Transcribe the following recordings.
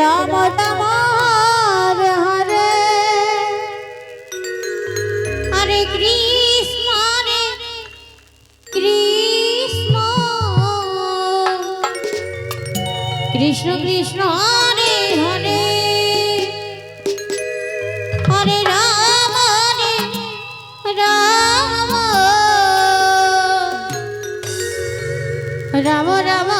রাম তোমার হরে। হরে কৃষ্ণ রে কৃষ্ণ। কৃষ্ণ কৃষ্ণ হরে হরে। হরে রাম রে রাম। রাম রাম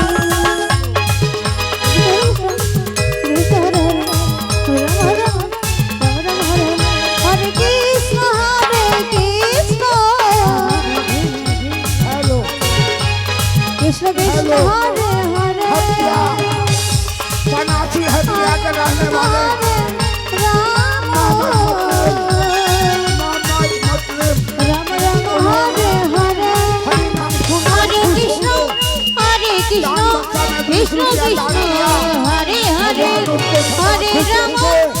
को हटिया हरे। हटिया के रहने वाले। कृष्ण। कृष्ण। हरे हरे। हरे राम।